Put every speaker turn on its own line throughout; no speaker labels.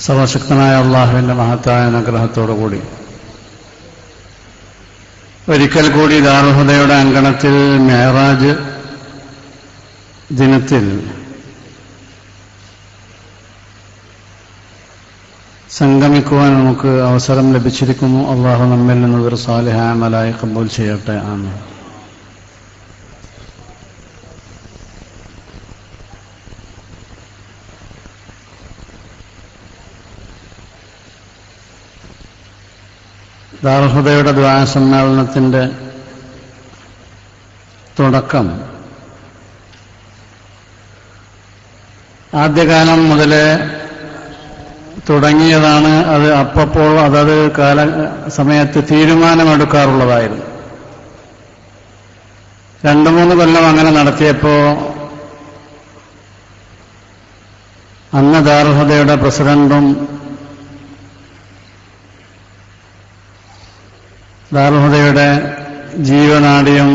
സർവശക്തനായ അള്ളാഹുവിന്റെ മഹത്തായ അനുഗ്രഹത്തോടു കൂടി. ഒരിക്കൽ കൂടി ദാർഹുദയുടെ അങ്കണത്തിൽ മേറാജ് ദിനത്തിൽ സംഗമിക്കുവാൻ നമുക്ക് അവസരം ലഭിച്ചിരിക്കുന്നു. അള്ളാഹു നമ്മിൽ നിന്ന് ഒരു സാലിഹാമലായി കബൂൽ ചെയ്യട്ടെ. ആണ് ദാർഹുദയുടെ ദ്വാര സമ്മേളനത്തിന്റെ തുടക്കം. ആദ്യകാലം മുതലേ തുടങ്ങിയതാണ് അത് അപ്പപ്പോൾ അതത് കാല സമയത്ത് തീരുമാനമെടുക്കാറുള്ളതായിരുന്നു. രണ്ടു മൂന്ന് കൊല്ലം അങ്ങനെ നടത്തിയപ്പോ അന്ന് ദാർഹുദയുടെ പ്രസിഡന്റും ദാർഹുദയുടെ ജീവനാടിയും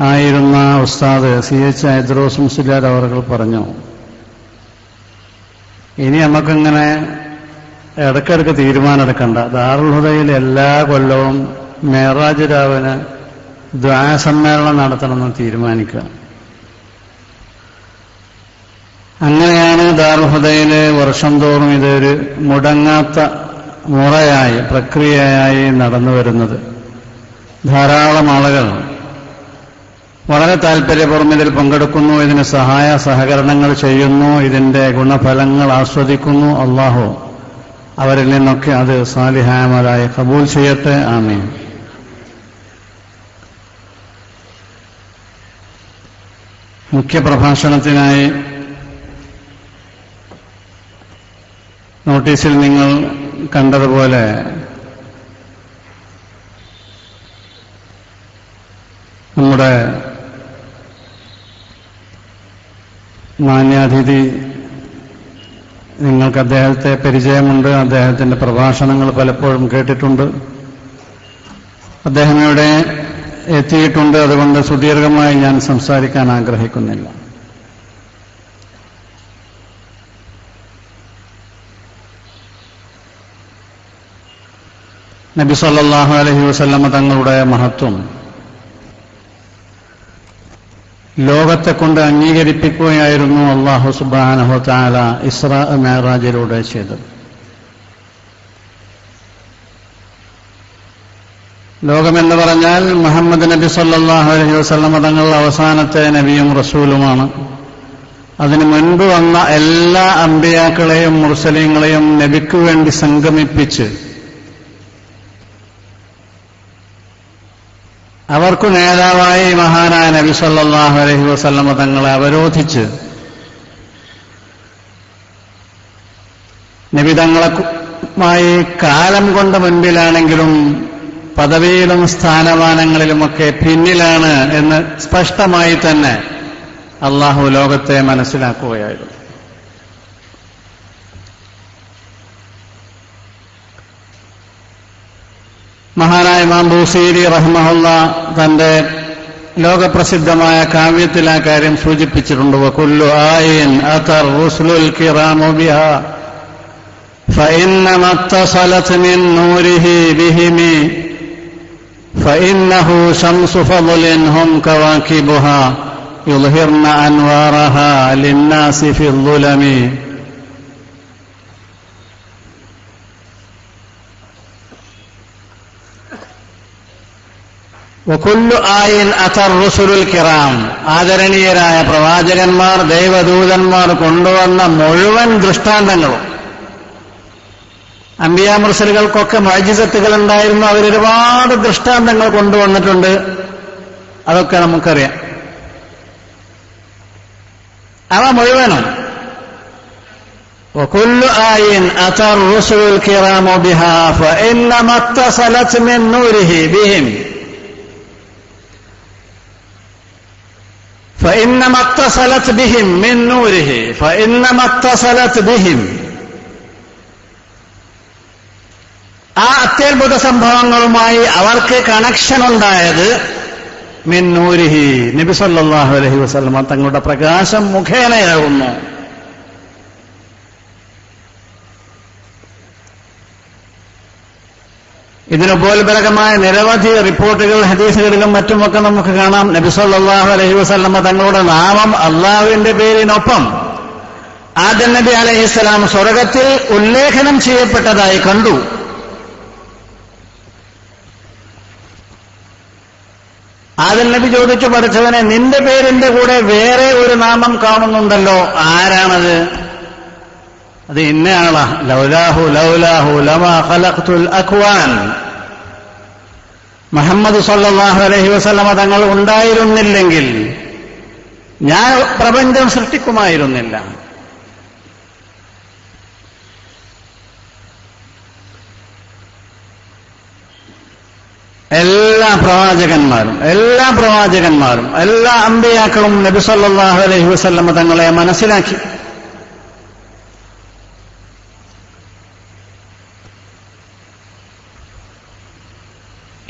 ആയിരുന്ന ഉസ്താദ് സി എച്ച് ഹൈദ്രോസ് മുസ്ലിയാർ അവർ പറഞ്ഞു ഇനി നമുക്കിങ്ങനെ ഇടയ്ക്കിടയ്ക്ക് തീരുമാനമെടുക്കണ്ട ദാറുൽഹുദയിൽ എല്ലാ കൊല്ലവും മേറാജ് രാവിന് ദ്വാസമ്മേളനം നടത്തണമെന്ന് തീരുമാനിക്കുക. അങ്ങനെയാണ് ദാറുൽഹുദയിൽ വർഷം തോറും ഇതൊരു മുടങ്ങാത്ത മുറയായി പ്രക്രിയയായി നടന്നു വരുന്നത്. ധാരാളം ആളുകൾ വളരെ താല്പര്യപൂർവം ഇതിൽ പങ്കെടുക്കുന്നു ഇതിന് സഹായ സഹകരണങ്ങൾ ചെയ്യുന്നു ഇതിന്റെ ഗുണഫലങ്ങൾ ആസ്വദിക്കുന്നു. അള്ളാഹു അവരിൽ നിന്നൊക്കെ അത് സാലിഹായമാരായി കബൂൽ ചെയ്യട്ടെ. ആമീൻ. മുഖ്യപ്രഭാഷണത്തിനായി നോട്ടീസിൽ നിങ്ങൾ കണ്ടതുപോലെ നമ്മുടെ മാന്യാതിഥി നിങ്ങൾക്ക് അദ്ദേഹത്തെ പരിചയമുണ്ട്. അദ്ദേഹത്തിന്റെ പ്രഭാഷണങ്ങൾ പലപ്പോഴും കേട്ടിട്ടുണ്ട്. അദ്ദേഹം ഇവിടെ എത്തിയിട്ടുണ്ട്. അതുകൊണ്ട് സുദീർഘമായി ഞാൻ സംസാരിക്കാൻ ആഗ്രഹിക്കുന്നില്ല. നബി സല്ലാഹു അലഹി വസല്ലമ തങ്ങളുടെ മഹത്വം. ലോകത്തെ കൊണ്ട് അംഗീകരിപ്പിക്കുകയായിരുന്നു അള്ളാഹു സുബാനഹു താല ഇസ്ര മേറാജിലൂടെ ചെയ്തത്. ലോകമെന്ന് പറഞ്ഞാൽ മുഹമ്മദ് നബി സല്ലാഹു അലഹി വസ്ലമ തങ്ങൾ അവസാനത്തെ നബിയും റസൂലുമാണ്. അതിനു മുൻപ് വന്ന എല്ലാ അമ്പിയാക്കളെയും മുർസലീങ്ങളെയും നബിക്കു വേണ്ടി സംഗമിപ്പിച്ച് അവർക്കു നേതാവായി മഹാനായ നബി സല്ലാഹു അലഹി വസല്ലമ തങ്ങളെ അവരോധിച്ച് നബി തങ്ങളുമായി കാലം കൊണ്ട് മുൻപിലാണെങ്കിലും പദവിയിലും സ്ഥാനമാനങ്ങളിലുമൊക്കെ പിന്നിലാണ് എന്ന് സ്പഷ്ടമായി തന്നെ അള്ളാഹു ലോകത്തെ മനസ്സിലാക്കുകയായിരുന്നു. മഹാനായ ഇമാം ബൂസീരി റഹ്മഹുല്ല തന്റെ ലോകപ്രസിദ്ധമായ കാവ്യത്തിൽ ആ കാര്യം സൂചിപ്പിച്ചിട്ടുണ്ട് വകുല്ലു ആയിൻ അതർ റുസ്ലുൽ കിറാമു ബിഹ فإنما اتصلت من نوره بهم فإنه شمس فضل هم كواكبها يظهرن أنوارها للناس في الظلم വക്കുല്ലു ആയിൻ അഥർ റുസുലുൽ കിറാം ആദരണീയരായ പ്രവാചകന്മാർ ദൈവദൂതന്മാർ കൊണ്ടുവന്ന മുഴുവൻ ദൃഷ്ടാന്തങ്ങളും അമ്പിയാമുർസലുകൾക്കൊക്കെ മൈജിസത്തുകൾ ഉണ്ടായിരുന്നു അവരൊരുപാട് ദൃഷ്ടാന്തങ്ങൾ കൊണ്ടുവന്നിട്ടുണ്ട് അതൊക്കെ നമുക്കറിയാം അവ മുഴുവനും وكل آي أتى الرسل الكرام بها فإنما اتصلت من نوره بهم فإنما اتصلت بهم من نوره فإنما اتصلت بهم ആ അത്യത്ഭുത സംഭവങ്ങളുമായി അവർക്ക് കണക്ഷൻ ഉണ്ടായത് മിന്നൂരിഹി നബി സല്ലല്ലാഹു അലൈഹി വസല്ലമ തങ്ങളുടെ പ്രകാശം മുഖേനയാകുന്നു ഇതിനുപോൽപരകമായ നിരവധി റിപ്പോർട്ടുകൾ ഹദീസുകളിലും മറ്റുമൊക്കെ നമുക്ക് കാണാം. നബി അലഹി വസല്ലമ തങ്ങളുടെ നാമം അള്ളാഹുവിന്റെ പേരിനൊപ്പം ആദൻ നബി അലൈഹിസ്സലാം സ്വർഗത്തിൽ ഉല്ലേഖനം ചെയ്യപ്പെട്ടതായി കണ്ടു. ആദൻ നബി ചോദിച്ചു പഠിച്ചവനെ നിന്റെ പേരിന്റെ കൂടെ വേറെ ഒരു നാമം കാണുന്നുണ്ടല്ലോ ആരാണത്? അത് ഇന്ന ലൗലാഹു ലൗലാഹു ലമാ ഖലഖ്തുൽ അക്വാൻ മുഹമ്മദ് സല്ലല്ലാഹു അലൈഹി വസല്ലമ തങ്ങൾ ഉണ്ടായിരുന്നില്ലെങ്കിൽ ഞാൻ പ്രപഞ്ചം സൃഷ്ടിക്കുമായിരുന്നില്ല. എല്ലാ പ്രവാചകന്മാരും എല്ലാ പ്രവാചകന്മാരും എല്ലാ അമ്പിയാക്കളും നബി സല്ലല്ലാഹു അലൈഹി വസല്ലമ തങ്ങളെ മനസ്സിലാക്കി.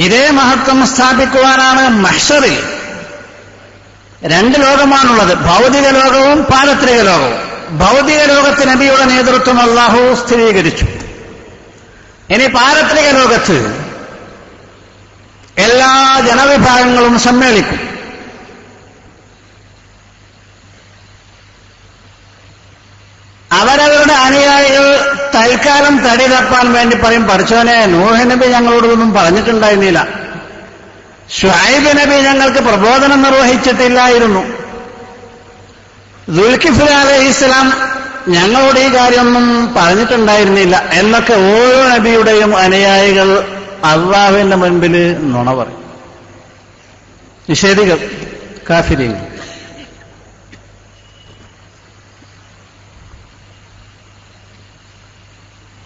ഇതേ മഹത്വം സ്ഥാപിക്കുവാനാണ് മഹ്ഷറിൽ രണ്ട് ലോകമാണുള്ളത്. ഭൗതിക ലോകവും പാരത്രിക ലോകവും. ഭൗതിക ലോകത്ത് നബിയുടെ നേതൃത്വം അള്ളാഹു സ്ഥിരീകരിച്ചു. ഇനി പാരത്രിക ലോകത്ത് എല്ലാ ജനവിഭാഗങ്ങളും സമ്മേളിക്കും അവരവരുടെ അനുയായികൾ തൽക്കാലം തടി തപ്പാൻ വേണ്ടി പറയും. പഠിച്ചവനെ നൂഹ് നബി ഞങ്ങളോടൊന്നും പറഞ്ഞിട്ടുണ്ടായിരുന്നില്ല. ഷുഹൈബ് നബി ഞങ്ങൾക്ക് പ്രബോധനം നിർവഹിച്ചിട്ടില്ലായിരുന്നു. ദുൽഖിഫുൽ അലൈഹി ഇസ്ലാം ഞങ്ങളോട് ഈ കാര്യമൊന്നും പറഞ്ഞിട്ടുണ്ടായിരുന്നില്ല. എന്നൊക്കെ ഓരോ നബിയുടെയും അനുയായികൾ അള്ളാഹുവിന്റെ മുൻപിൽ നുണ പറയും. നിഷേധികൾ കാഫിരികൾ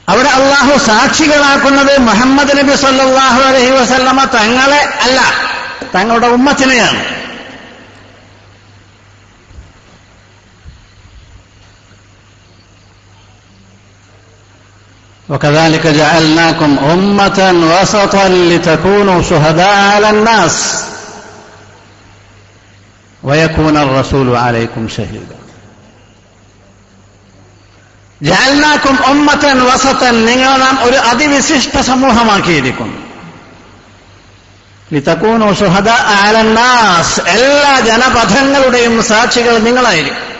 അവിടെ അള്ളാഹു സാക്ഷികളാക്കുന്നത് മുഹമ്മദ് നബി സല്ലാഹു അലഹി വസല്ലമ തങ്ങളെ അല്ല തങ്ങളുടെ ഉമ്മത്തിനെയാണ് وكذلك جعلناكم أمة وسطا لتكونوا شهداء على الناس ويكون الرسول عليكم شهيدا ജാൽനാക്കും ഒമ്മത്തൻ വസത്തൻ നിങ്ങൾ നാം ഒരു അതിവിശിഷ്ട സമൂഹമാക്കിയിരിക്കുന്നു. ലിതക്കൂനോ സുഹദ ആലന്നാസ് എല്ലാ ജനപഥങ്ങളുടെയും സാക്ഷികൾ നിങ്ങളായിരിക്കും.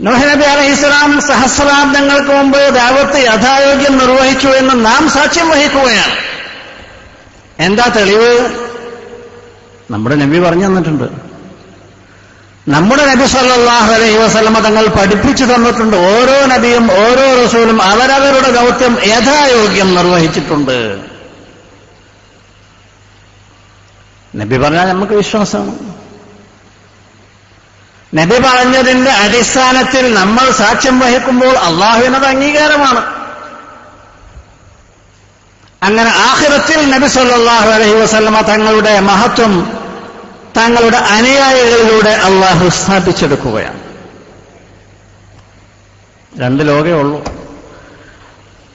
നബി അലഹിസ്ലാം സഹസ്രാബ്ദങ്ങൾക്ക് മുമ്പ് ദാവത്ത് യഥായോഗ്യം നിർവഹിച്ചു എന്ന് നാം സാക്ഷ്യം വഹിക്കുകയാണ്. എന്താ തെളിവ്? നമ്മുടെ നബി പറഞ്ഞു തന്നിട്ടുണ്ട്. നമ്മുടെ നബി സല്ലാഹു അലൈഹി വസ്ലമ തങ്ങൾ പഠിപ്പിച്ചു തന്നിട്ടുണ്ട്. ഓരോ നബിയും ഓരോ റസൂലും അവരവരുടെ ദൗത്യം യഥായോഗ്യം നിർവഹിച്ചിട്ടുണ്ട്. നബി പറഞ്ഞാൽ നമുക്ക് വിശ്വാസമാണ്. നബി പറഞ്ഞതിന്റെ അടിസ്ഥാനത്തിൽ നമ്മൾ സാക്ഷ്യം വഹിക്കുമ്പോൾ അള്ളാഹുവിനത് അംഗീകാരമാണ്. അങ്ങനെ ആഹിറത്തിൽ നബി സല്ലാഹു അലഹി വസ്ലമ തങ്ങളുടെ മഹത്വം തങ്ങളുടെ അനുയായികളിലൂടെ അള്ളാഹു സ്ഥാപിച്ചെടുക്കുകയാണ്. രണ്ട് ലോകേ ഉള്ളൂ.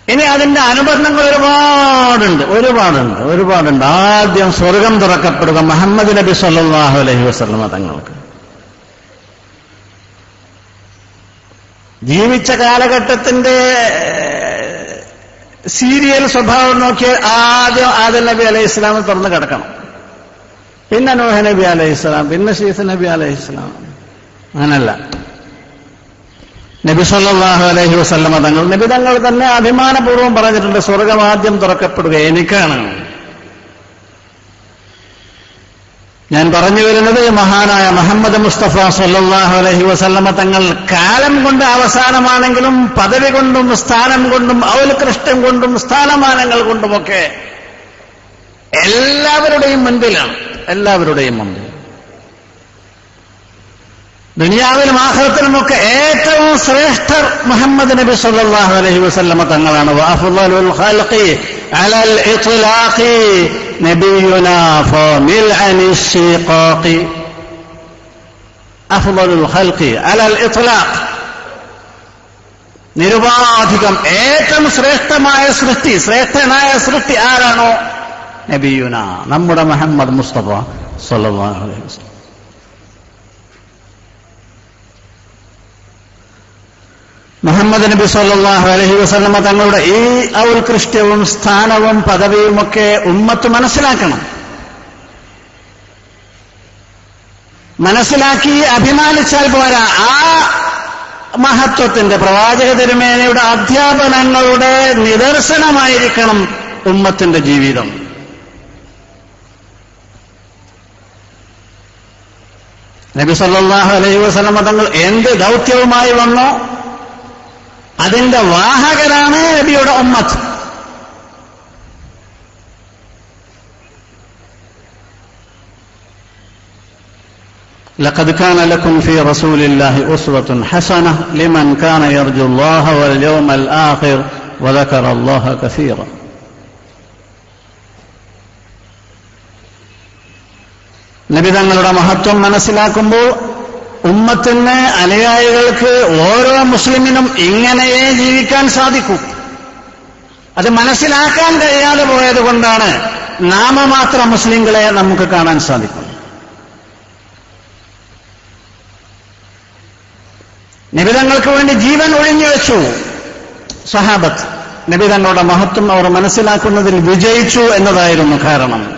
ഇനി അതിന്റെ അനുബന്ധങ്ങൾ ഒരുപാടുണ്ട് ഒരുപാടുണ്ട് ഒരുപാടുണ്ട്. ആദ്യം സ്വർഗം തുറക്കപ്പെടുക മുഹമ്മദ് നബി സല്ലാഹു അലഹി വസ്ലമ തങ്ങൾക്ക്. ജീവിച്ച കാലഘട്ടത്തിന്റെ സീരിയൽ സ്വഭാവം നോക്കിയാൽ ആദ്യം ആദൽ നബി അലൈഹി ഇസ്ലാമിൽ തുറന്ന് കിടക്കണം. പിന്നെ നോഹ നബി അലൈഹി സ്വലാം പിന്നെ ഷീസ് നബി അലൈഹി സ്വലാം. അങ്ങനല്ല. നബി സല്ലാഹു അലൈഹി വസ്ലമ തങ്ങൾ നബി തങ്ങൾ തന്നെ അഭിമാനപൂർവം പറഞ്ഞിട്ടുണ്ട് സ്വർഗം ആദ്യം തുറക്കപ്പെടുക എനിക്കാണ്. ഞാൻ പറഞ്ഞു വരുന്നത് മഹാനായ മുഹമ്മദ് മുസ്തഫ സല്ലാഹു അലഹി വസല്ലമ തങ്ങൾ കാലം കൊണ്ട് അവസാനമാണെങ്കിലും പദവി കൊണ്ടും സ്ഥാനം കൊണ്ടും ഔൽകൃഷ്ടം കൊണ്ടും സ്ഥാനമാനങ്ങൾ കൊണ്ടുമൊക്കെ എല്ലാവരുടെയും മുൻപിലാണ്. എല്ലാവരുടെയും ഉണ്ട് ദുനിയാവിലും ആഹ്ലത്തിലുമൊക്കെ ഏറ്റവും ശ്രേഷ്ഠർ മുഹമ്മദ് നബി സല്ലാഹു അലഹി വസ്ല്ലമ തങ്ങളാണ്. നിരുപാധികം ഏറ്റവും ശ്രേഷ്ഠമായ സൃഷ്ടി ശ്രേഷ്ഠനായ സൃഷ്ടി ആരാണോ? നബിയുന നമ്മുടെ മുഹമ്മദ് മുസ്തഫ സല്ലല്ലാഹു അലൈഹി വസല്ലം. മുഹമ്മദ് നബി സല്ലാഹു അലഹി വസ്ലമ തങ്ങളുടെ ഈ ഔത്കൃഷ്ടവും സ്ഥാനവും പദവിയുമൊക്കെ ഉമ്മത്ത് മനസ്സിലാക്കണം. മനസ്സിലാക്കി അഭിമാനിച്ചാൽ പോരാ ആ മഹത്വത്തിന്റെ പ്രവാചക തിരുമേനയുടെ അധ്യാപനങ്ങളുടെ നിദർശനമായിരിക്കണം ഉമ്മത്തിന്റെ ജീവിതം. നബി സല്ലല്ലാഹു അലൈഹി വസല്ലമ തങ്ങൾ എന്ത് ദൗത്യവുമായി വന്നോ അതിന്റെ വാഹകരാണ് നബിയുടെ ഉമ്മത്ത് لقد كان لكم في رسول الله أسوة حسنة لمن كان يرجو الله واليوم الآخر وذكر الله كثيرا നബി തങ്ങളുടെ മഹത്വം മനസ്സിലാക്കുമ്പോൾ ഉമ്മത്തിന് അനുയായികൾക്ക് ഓരോ മുസ്ലിമിനും ഇങ്ങനെയേ ജീവിക്കാൻ സാധിക്കൂ. അത് മനസ്സിലാക്കാൻ കഴിയാതെ പോയതുകൊണ്ടാണ് നാമമാത്ര മുസ്ലിങ്ങളെ നമുക്ക് കാണാൻ സാധിക്കും. നിബിതങ്ങൾക്ക് വേണ്ടി ജീവൻ ഒഴിഞ്ഞു വെച്ചു. സഹാബത്ത് നിബിതങ്ങളുടെ മഹത്വം അവർ മനസ്സിലാക്കുന്നതിൽ വിജയിച്ചു എന്നതായിരുന്നു കാരണം.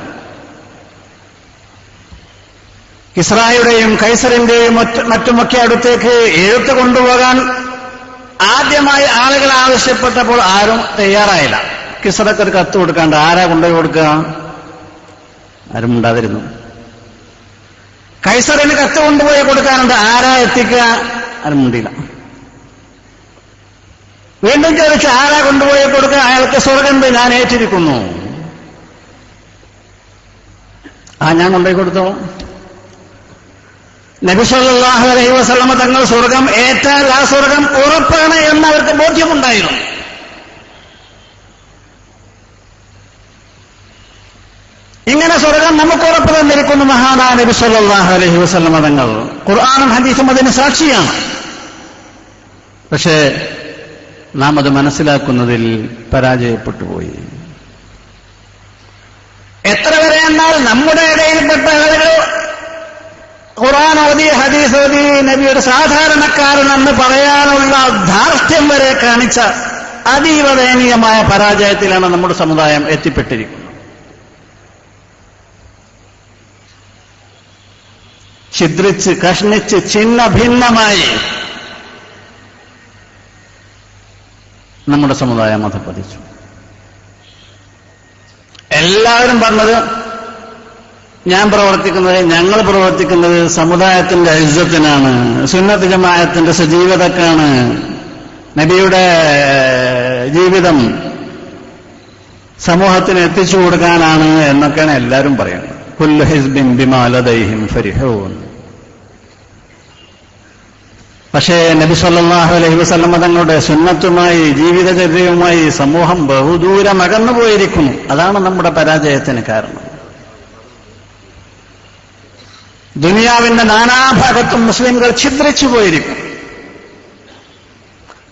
ഇസ്രായുടെയും കൈസറിന്റെയും മറ്റുമൊക്കെ അടുത്തേക്ക് എഴുത്ത് കൊണ്ടുപോകാൻ ആദ്യമായി ആളുകൾ ആവശ്യപ്പെട്ടപ്പോൾ ആരും തയ്യാറായില്ല. കിസറക്ക് ഒരു കത്ത് കൊടുക്കാണ്ട് ആരാ കൊണ്ടുപോയി കൊടുക്കുക? ആരും ഉണ്ടാതിരുന്നു കൈസറിന് കത്ത് കൊണ്ടുപോയി കൊടുക്കാനുണ്ട് ആരാ എത്തിക്കുക? ആരും ഉണ്ടില്ല വീണ്ടും ചോദിച്ചു ആരാ കൊണ്ടുപോയി കൊടുക്കുക? അയാൾക്ക് സ്വർഗം ഞാൻ ഏറ്റിരിക്കുന്നു. ആ ഞാൻ കൊണ്ടുപോയി കൊടുത്തോ? നബിസല്ലാഹു അലൈഹി വസ്ലമ തങ്ങൾ സ്വർഗം ഏറ്റാൽ ആ സ്വർഗം ഉറപ്പാണ് എന്ന് അവർക്ക് ബോധ്യമുണ്ടായിരുന്നു. ഇങ്ങനെ സ്വർഗം നമുക്ക് ഉറപ്പ് തന്നിരിക്കുന്നു മഹാനാ നബി സല്ലാഹു അലൈഹി വസല്ലമ തങ്ങൾ. ഖുർആാനും ഹദീസും അതിന് സാക്ഷിയാണ്. പക്ഷേ നാം അത് മനസ്സിലാക്കുന്നതിൽ പരാജയപ്പെട്ടു പോയി. എത്ര വരെ എന്നാൽ നമ്മുടെ ഇടയിൽപ്പെട്ട ആളുകൾ ഖുറാൻ ഓതി ഹദീസ് ഓതി നബി ഒരു സാധാരണക്കാരനെന്ന് പറയാനുള്ള ധാർഷ്ട്യം വരെ കാണിച്ച അതീവ ദയനീയമായ പരാജയത്തിലാണ് നമ്മുടെ സമുദായം എത്തിപ്പെട്ടിരിക്കുന്നത്. ഛിദ്രിച്ച് കഷ്ണിച്ച് ഛിന്ന ഭിന്നമായി നമ്മുടെ സമുദായം അധപ്പതിച്ചു എല്ലാവരും പറഞ്ഞത് ഞാൻ പ്രവർത്തിക്കുന്നത് ഞങ്ങൾ പ്രവർത്തിക്കുന്നത് സമുദായത്തിന്റെ ഐസത്തിനാണ് സുന്നത്ത് ജമായത്തിന്റെ സജീവതക്കാണ്. നബിയുടെ ജീവിതം സമൂഹത്തിന് എത്തിച്ചു കൊടുക്കാനാണ് എന്നൊക്കെയാണ് എല്ലാവരും പറയുന്നത്. കുല്ലു ബിമാലദൈഹിം ഫരിഹൂൻ. പക്ഷേ നബി സല്ലാഹു അലൈഹി വസല്ലമ തങ്ങളുടെ സുന്നത്തുമായി ജീവിതചര്യവുമായി സമൂഹം ബഹുദൂരം അകന്നു പോയിരിക്കുന്നു അതാണ് നമ്മുടെ പരാജയത്തിന് കാരണം. ദുനിയാവിന്റെ നാനാഭാഗത്തും മുസ്ലിംകൾ ഛിദ്രിച്ചു പോയിരിക്കും.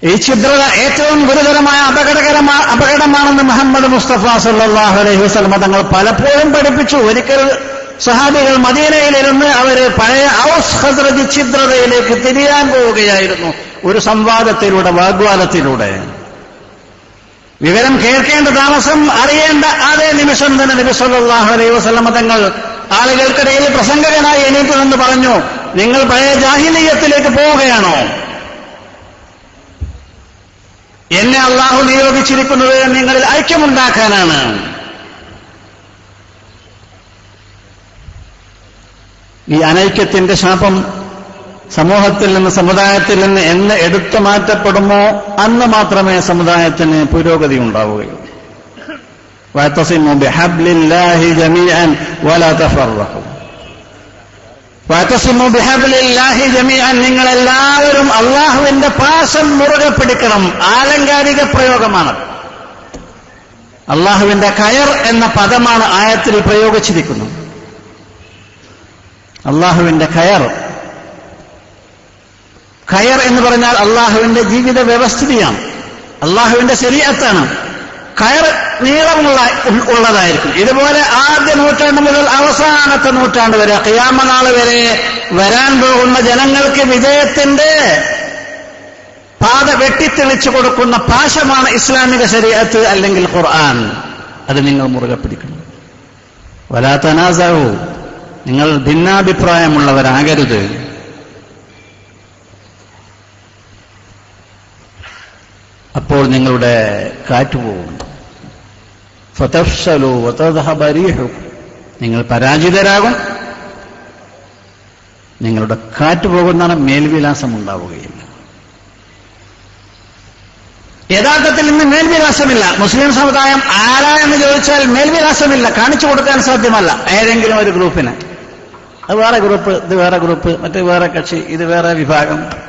ഈ ഛിദ്രത ഏറ്റവും ഗുരുതരമായ അപകടകരമായ അപകടമാണെന്ന് മുഹമ്മദ് മുസ്തഫ സല്ലാഹു അലൈഹി വസ്ലമ തങ്ങൾ പലപ്പോഴും പഠിപ്പിച്ചു. ഒരിക്കൽ സഹാബികൾ മദീനയിലിരുന്ന് അവർ പഴയ ഔസ് ഹസ്രജ് ഛിദ്രതയിലേക്ക് തിരിയാൻ പോവുകയായിരുന്നു. ഒരു സംവാദത്തിലൂടെ വാഗ്വാദത്തിലൂടെ. വിവരം കേൾക്കേണ്ട താമസം അറിയേണ്ട അതേ നിമിഷം തന്നെ നബി സല്ലല്ലാഹു അലൈഹി വസല്ലമ തങ്ങൾ ആളുകൾക്കിടയിൽ പ്രസംഗകനായി എണീറ്റു എന്ന് പറഞ്ഞു. നിങ്ങൾ പഴയ ജാഹിലീയത്തിലേക്ക് പോവുകയാണോ? എന്നെ അള്ളാഹു നിയോഗിച്ചിരിക്കുന്നത് നിങ്ങളിൽ ഐക്യമുണ്ടാക്കാനാണ്. ഈ അനൈക്യത്തിന്റെ ശാപം സമൂഹത്തിൽ നിന്ന് സമുദായത്തിൽ നിന്ന് എന്ന് എടുത്തു മാറ്റപ്പെടുമോ? അന്ന് മാത്രമേ സമുദായത്തിന് പുരോഗതി ഉണ്ടാവുകയുള്ളൂ. واعتصموا بحبل الله جميعا ولا تفرقوا واعتصموا بحبل الله جميعا നിങ്ങൾ എല്ലാവരും അള്ളാഹുവിന്റെ പാശം മുറുകെ പിടിക്കണം ആലങ്കാരിക പ്രയോഗമാണ് അള്ളാഹുവിന്റെ കയർ എന്ന പദമാണ് ആയത്തിൽ പ്രയോഗിച്ചിരിക്കുന്നത് അള്ളാഹുവിന്റെ കയർ കയർ എന്ന് പറഞ്ഞാൽ അള്ളാഹുവിന്റെ ജീവിത വ്യവസ്ഥിതിയാണ് അള്ളാഹുവിന്റെ ശരീരത്താണ് കയർ നീളമുള്ള ഉള്ളതായിരിക്കും. ഇതുപോലെ ആദ്യ നൂറ്റാണ്ട് മുതൽ അവസാനത്തെ നൂറ്റാണ്ട് വരെ കിയാമനാൾ വരെ വരാൻ പോകുന്ന ജനങ്ങൾക്ക് വിജയത്തിന്റെ പാത വെട്ടിത്തെളിച്ചു കൊടുക്കുന്ന പാശമാണ് ഇസ്ലാമിക ശരീരത്ത് അല്ലെങ്കിൽ ഖുർആൻ. അത് നിങ്ങൾ മുറുകെ പിടിക്കണം. വലാത്തനാസവും നിങ്ങൾ ഭിന്നാഭിപ്രായമുള്ളവരാകരുത്. അപ്പോൾ നിങ്ങളുടെ കാറ്റ് പോകും നിങ്ങൾ പരാജിതരാകും. നിങ്ങളുടെ കാറ്റ് പോകുന്നതാണ് മേൽവിലാസം ഉണ്ടാവുകയില്ല യഥാർത്ഥത്തിൽ ഇന്ന് മേൽവിലാസമില്ല. മുസ്ലിം സമുദായം ആരാ എന്ന് ചോദിച്ചാൽ മേൽവിലാസമില്ല. കാണിച്ചു കൊടുക്കാൻ സാധ്യമല്ല. ഏതെങ്കിലും ഒരു ഗ്രൂപ്പിന്. അത് വേറെ ഗ്രൂപ്പ് ഇത് വേറെ ഗ്രൂപ്പ് മറ്റേ വേറെ കക്ഷി ഇത് വേറെ വിഭാഗം.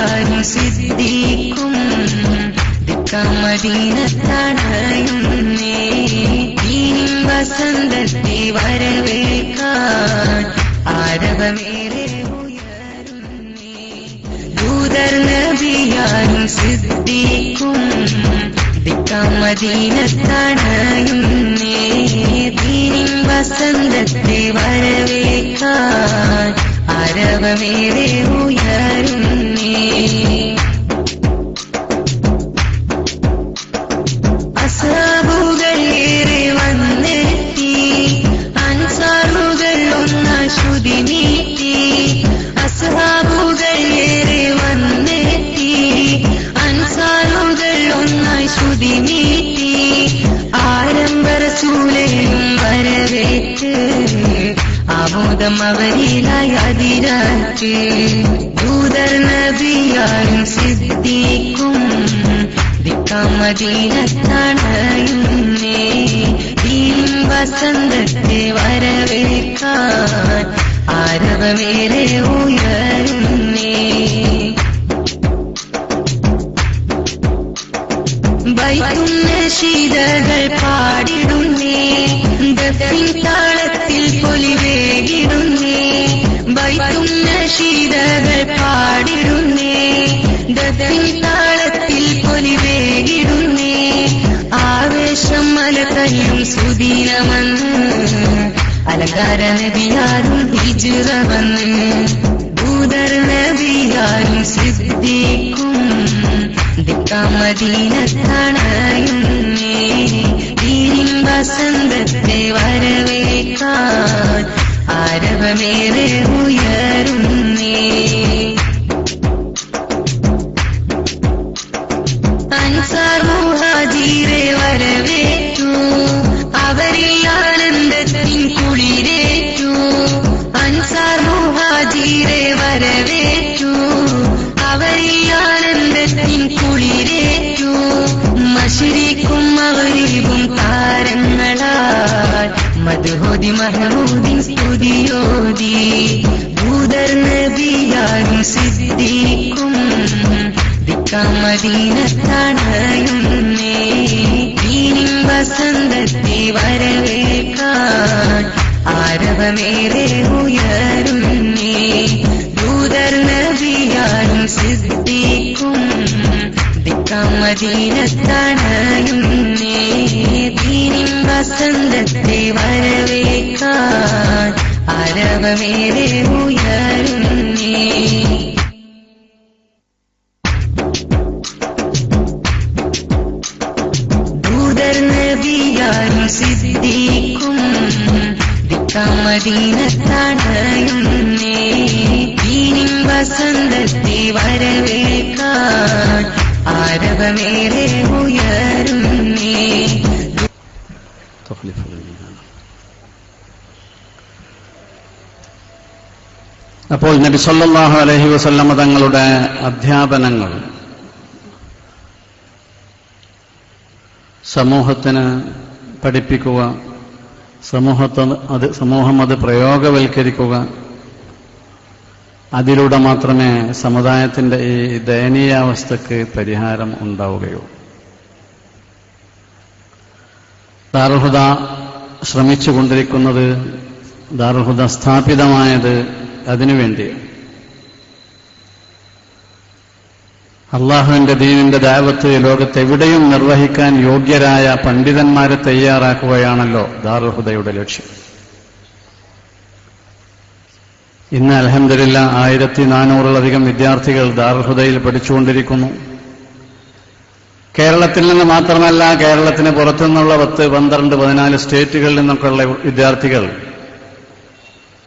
നബിയാരും സിദ്ദീഖും ദിക്കമദീനത്തണയുന്നേ ദീനിൻ വസന്തത്തെ വരവേൽക്കാൻ ആരവമേറെ ഉയരുന്നേ. ദൂതർ നബിയാരും സിദ്ദീഖും ദിക്കമദീനത്തണയുന്നേ ദീനിൻ വസന്തത്തെ വരവേൽക്കാൻ അരവമേറെ ഉയരുന്നേ. ആമോദം അവരിലായി അതിരാറ്റ് സിദ്ദീഖും ദിക്കമദീനത്തണയുന്നേ വസന്തത്തെ വരവേൽക്കാൻ ആരവമേറെ ഉയരുന്നേ. ശീതകൾ പാടിടുന്നേ. ദഫിൻ താളത്തിൽ പൊലിവേകിടുന്നേ. ബൈക്കുന്ന ശീതകൾ പാടിടുന്നേ. ദഫിൻ താളത്തിൽ പൊലിവേകിടുന്നേ. ആവേശം മലകയും സുദീനമെന്ന്. അലങ്കാര നബിയാരും ഹിജുറ വന്ന് ഭൂതർ നബിയാരും സിദ്ദീഖും ദിക്കമദീനത്തണയുന്നേ ദീനിൻ വസന്തത്തെ വരവേക്കാൻ ആരവമേറെ ഉയരുന്നേ. അൻസാർ മുഹാജീരെ വരവേറ്റു മധുഹോതി മഹമൂദിൻ സ്തുതിയോതി ഭൂതർ നബിയാരും സിദ്ദീഖും ദിക്കമദീനത്തണയുന്നേ ദീനിൻ വസന്തത്തെ വരവേൽക്കാൻ ആരവമേറെ ഉയരുന്നേ. ദൂതർ നബിയാരും സിദ്ദീഖും ദിക്കമദീനത്തണയുന്നേ ദീനിൻ വസന്തത്തെ വരവേൽക്കാൻ ആരവമേറെ ഉയരുന്നേ. ദൂതർ നബിയാരും സിദ്ദീഖും ദിക്കമദീനത്തണയുന്നേ ദീനിൻ വസന്തത്തെ വരവേൽക്കാൻ ആരവമേറെ ഉയരുന്നേ.
تخلف الإيمان. അപ്പോൾ നബി സല്ലല്ലാഹു അലൈഹി വസല്ലമ തങ്ങളുടെ അധ്യാപനങ്ങൾ സമൂഹത്തിന് പഠിപ്പിക്കുക സമൂഹത്തെ അത് സമൂഹം അത് പ്രയോഗവൽക്കരിക്കുക അതിലൂടെ മാത്രമേ സമുദായത്തിന്റെ ഈ ദയനീയാവസ്ഥക്ക് പരിഹാരം ഉണ്ടാവുകയുള്ളൂ ദാർഹുദ ശ്രമിച്ചുകൊണ്ടിരിക്കുന്നത് ദാർഹുദ സ്ഥാപിതമായത് അതിനുവേണ്ടി അള്ളാഹുവിന്റെ ദീനിന്റെ ദാവത്ത് ലോകത്തെവിടെയും നിർവഹിക്കാൻ യോഗ്യരായ പണ്ഡിതന്മാരെ തയ്യാറാക്കുകയാണല്ലോ ദാർഹുദയുടെ ലക്ഷ്യം. ഇന്ന് അലഹമില്ല ആയിരത്തി നാനൂറിലധികം വിദ്യാർത്ഥികൾ ദാർഹുദയിൽ പഠിച്ചുകൊണ്ടിരിക്കുന്നു. കേരളത്തിൽ നിന്ന് മാത്രമല്ല കേരളത്തിന് പുറത്തുനിന്നുള്ള പത്ത് പന്ത്രണ്ട് പതിനാല് സ്റ്റേറ്റുകളിൽ നിന്നൊക്കെയുള്ള വിദ്യാർത്ഥികൾ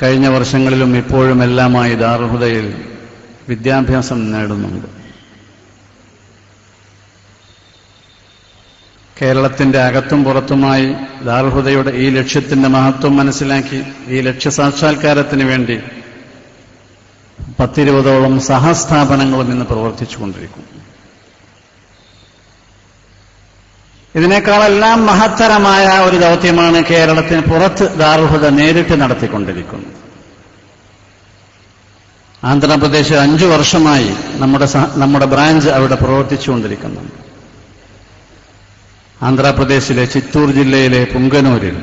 കഴിഞ്ഞ വർഷങ്ങളിലും ഇപ്പോഴും എല്ലാമായി ദാർഹുദയിൽ വിദ്യാഭ്യാസം നേടുന്നുണ്ട്. കേരളത്തിന്റെ അകത്തും പുറത്തുമായി ദാർഹുദയുടെ ഈ ലക്ഷ്യത്തിന്റെ മഹത്വം മനസ്സിലാക്കി ഈ ലക്ഷ്യസാക്ഷാത്കാരത്തിന് വേണ്ടി പത്തിരുപതോളം സഹസ്ഥാപനങ്ങളും ഇന്ന് പ്രവർത്തിച്ചുകൊണ്ടിരിക്കുന്നു ഇതിനേക്കാളെല്ലാം മഹത്തരമായ ഒരു ദൗത്യമാണ് കേരളത്തിന് പുറത്ത് ദാർഹുദ നേരിട്ട് നടത്തിക്കൊണ്ടിരിക്കുന്നത്. ആന്ധ്രാപ്രദേശ് അഞ്ചു വർഷമായി നമ്മുടെ നമ്മുടെ ബ്രാഞ്ച് അവിടെ പ്രവർത്തിച്ചുകൊണ്ടിരിക്കുന്നുണ്ട്. ആന്ധ്രാപ്രദേശിലെ ചിത്തൂർ ജില്ലയിലെ പുങ്കനൂരിൽ.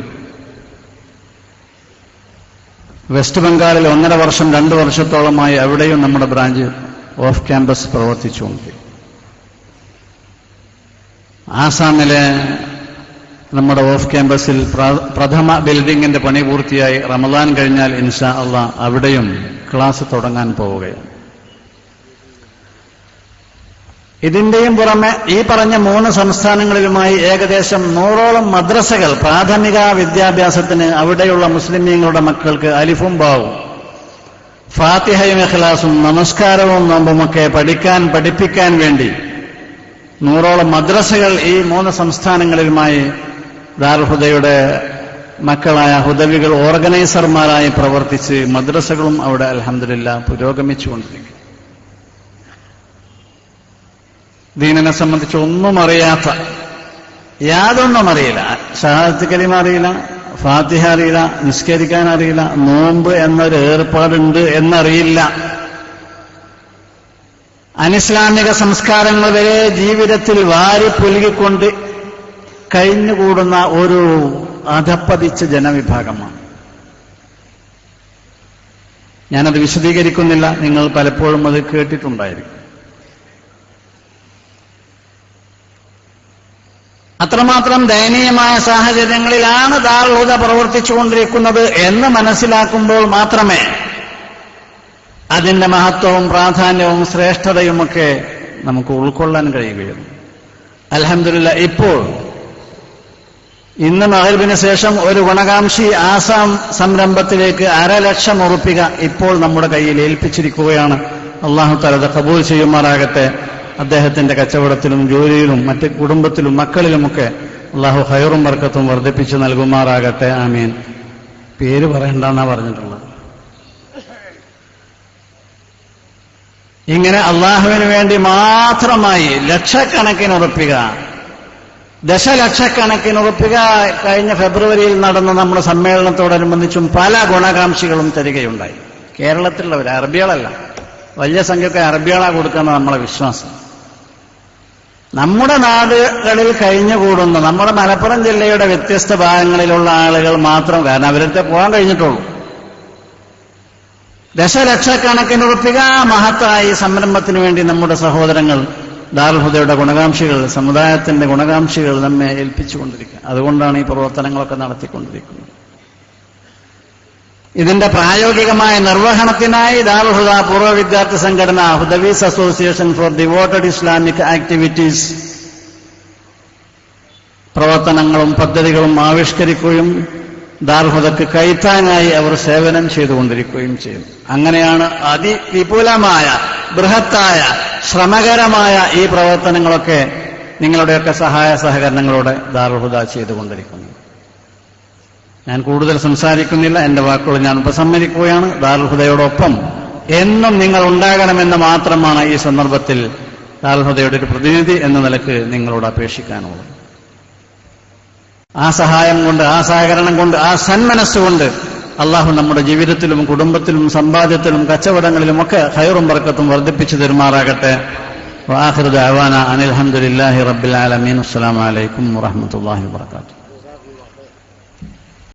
വെസ്റ്റ് ബംഗാളിൽ ഒന്നര വർഷം രണ്ട് വർഷത്തോളമായി അവിടെയും നമ്മുടെ ബ്രാഞ്ച് ഓഫ് ക്യാമ്പസ് പ്രവർത്തിച്ചുകൊണ്ടിരിക്കും ആസാമിലെ നമ്മുടെ ഓഫ് ക്യാമ്പസിൽ പ്രഥമ ബിൽഡിംഗിന്റെ പണി പൂർത്തിയായി റമദാൻ കഴിഞ്ഞാൽ ഇൻഷാ അല്ല അവിടെയും ക്ലാസ് തുടങ്ങാൻ പോവുകയാണ്. ഇതിന്റെയും പുറമെ ഈ പറഞ്ഞ മൂന്ന് സംസ്ഥാനങ്ങളിലുമായി ഏകദേശം നൂറോളം മദ്രസകൾ പ്രാഥമിക വിദ്യാഭ്യാസത്തിന് അവിടെയുള്ള മുസ്ലിമീങ്ങളുടെ മക്കൾക്ക് അലിഫും ബാവും ഫാത്തിഹയും ഇഖ്ലാസും നമസ്കാരവും നോമ്പുമൊക്കെ പഠിക്കാൻ പഠിപ്പിക്കാൻ വേണ്ടി നൂറോളം മദ്രസകൾ ഈ മൂന്ന് സംസ്ഥാനങ്ങളിലുമായി ദാർഹുദയുടെ മക്കളായ ഹുദവികൾ ഓർഗനൈസർമാരായി പ്രവർത്തിച്ച് മദ്രസകളും അവിടെ അലഹമില്ല പുരോഗമിച്ചുകൊണ്ടിരിക്കും ദീനനെ സംബന്ധിച്ച് ഒന്നും അറിയാത്ത യാതൊന്നും അറിയില്ല. ഷഹാദത്ത് അറിയില്ല ഫാത്തിഹ അറിയില്ല നിസ്കരിക്കാൻ അറിയില്ല നോമ്പ് എന്നൊരു ഏർപ്പാടുണ്ട് എന്നറിയില്ല. അനിസ്ലാമിക സംസ്കാരങ്ങൾ വരെ ജീവിതത്തിൽ വാരി പുലുകിക്കൊണ്ട് കഴിഞ്ഞുകൂടുന്ന ഒരു അധപ്പതിച്ച ജനവിഭാഗമാണ്. ഞാനത് വിശദീകരിക്കുന്നില്ല. നിങ്ങൾ പലപ്പോഴും അത് കേട്ടിട്ടുണ്ടായിരിക്കും. അത്രമാത്രം ദയനീയമായ സാഹചര്യങ്ങളിലാണ് ദാർഹുത പ്രവർത്തിച്ചുകൊണ്ടിരിക്കുന്നത് എന്ന് മനസ്സിലാക്കുമ്പോൾ മാത്രമേ അതിന്റെ മഹത്വവും പ്രാധാന്യവും ശ്രേഷ്ഠതയുമൊക്കെ നമുക്ക് ഉൾക്കൊള്ളാൻ കഴിയുകയുള്ളൂ. അലഹമില്ല ഇപ്പോൾ ഇന്ന് മകരുവിന് ശേഷം ഒരു ഗുണകാംക്ഷി ആസാം സംരംഭത്തിലേക്ക് അരലക്ഷം ഉറപ്പിക ഇപ്പോൾ നമ്മുടെ കയ്യിൽ ഏൽപ്പിച്ചിരിക്കുകയാണ്. അള്ളാഹു തലത് കബൂൽ ചെയ്യുമാറാകട്ടെ. അദ്ദേഹത്തിന്റെ കച്ചവടത്തിലും ജോലിയിലും മറ്റ് കുടുംബത്തിലും മക്കളിലുമൊക്കെ അള്ളാഹു ഹയറും വർക്കത്തും വർദ്ധിപ്പിച്ചു നൽകുമാറാകട്ടെ. ആമീൻ. പേര് പറയണ്ടെന്നാ പറഞ്ഞിട്ടുള്ളത്. ഇങ്ങനെ അള്ളാഹുവിന് വേണ്ടി മാത്രമായി ലക്ഷക്കണക്കിന് ഉറപ്പിക. ദശലക്ഷക്കണക്കിന് ഉറപ്പിക. കഴിഞ്ഞ ഫെബ്രുവരിയിൽ നടന്ന നമ്മുടെ സമ്മേളനത്തോടനുബന്ധിച്ചും പല ഗുണകാംക്ഷികളും തരികയുണ്ടായി. കേരളത്തിലുള്ളവർ അറബികളല്ല. വലിയ സംഖ്യക്ക് അറബികളാ കൊടുക്കുന്ന നമ്മളെ വിശ്വാസം. നമ്മുടെ നാടുകളിൽ കഴിഞ്ഞുകൂടുന്ന നമ്മുടെ മലപ്പുറം ജില്ലയുടെ വ്യത്യസ്ത ഭാഗങ്ങളിലുള്ള ആളുകൾ മാത്രം കാരണം അവരുടെ പോകാൻ കഴിഞ്ഞിട്ടുള്ളൂ. ദശലക്ഷക്കണക്കിന് ഉറപ്പിക മഹത്തായ സംരംഭത്തിന് വേണ്ടി നമ്മുടെ സഹോദരങ്ങൾ ദാർഹുദയുടെ ഗുണകാംക്ഷികൾ സമുദായത്തിന്റെ ഗുണകാംക്ഷികൾ നമ്മെ ഏൽപ്പിച്ചുകൊണ്ടിരിക്കുക. അതുകൊണ്ടാണ് ഈ പ്രവർത്തനങ്ങളൊക്കെ നടത്തിക്കൊണ്ടിരിക്കുന്നത്. ഇതിന്റെ പ്രായോഗികമായ നിർവഹണത്തിനായി ദാർഹുദ പൂർവ വിദ്യാർത്ഥി സംഘടന Hudawis association for devoted Islamic activities പ്രവർത്തനങ്ങളും പദ്ധതികളും ആവിഷ്കരിക്കുകയും ദാർഹുദക്ക് കൈത്താങ്ങായി അവർ സേവനം ചെയ്തുകൊണ്ടിരിക്കുകയും ചെയ്യും അങ്ങനെയാണ് അതിവിപുലമായ ബൃഹത്തായ ശ്രമകരമായ ഈ പ്രവർത്തനങ്ങളൊക്കെ നിങ്ങളുടെയൊക്കെ സഹായ സഹകരണങ്ങളോടെ ദാർഹുദ ചെയ്തുകൊണ്ടിരിക്കുന്നത്. ഞാൻ കൂടുതൽ സംസാരിക്കുന്നില്ല. എന്റെ വാക്കുകൾ ഞാൻ ഉപസമ്മതിക്കുകയാണ് ദാർഹുദയോടൊപ്പം എന്നും നിങ്ങൾ ഉണ്ടാകണമെന്ന് മാത്രമാണ് ഈ സന്ദർഭത്തിൽ ദാർഹുദയുടെ ഒരു പ്രതിനിധി എന്ന നിലയ്ക്ക് നിങ്ങളോട് അപേക്ഷിക്കാനുള്ളത്. ആ സഹായം കൊണ്ട് ആ സഹകരണം കൊണ്ട് ആ സന്മനസ്സുകൊണ്ട് അള്ളാഹു നമ്മുടെ ജീവിതത്തിലും കുടുംബത്തിലും സമ്പാദ്യത്തിലും കച്ചവടങ്ങളിലും ഒക്കെ ഹൈറും ബർക്കത്തും വർദ്ധിപ്പിച്ചു തരുമാറാകട്ടെ. വാഹിർ അവാന അനിൽ ഹംദുലില്ലാഹി റബ്ബിൽ ആലമീൻ. അസ്സലാമു അലൈക്കും വറഹ്മത്തുള്ളാഹി വബറകാതുഹു.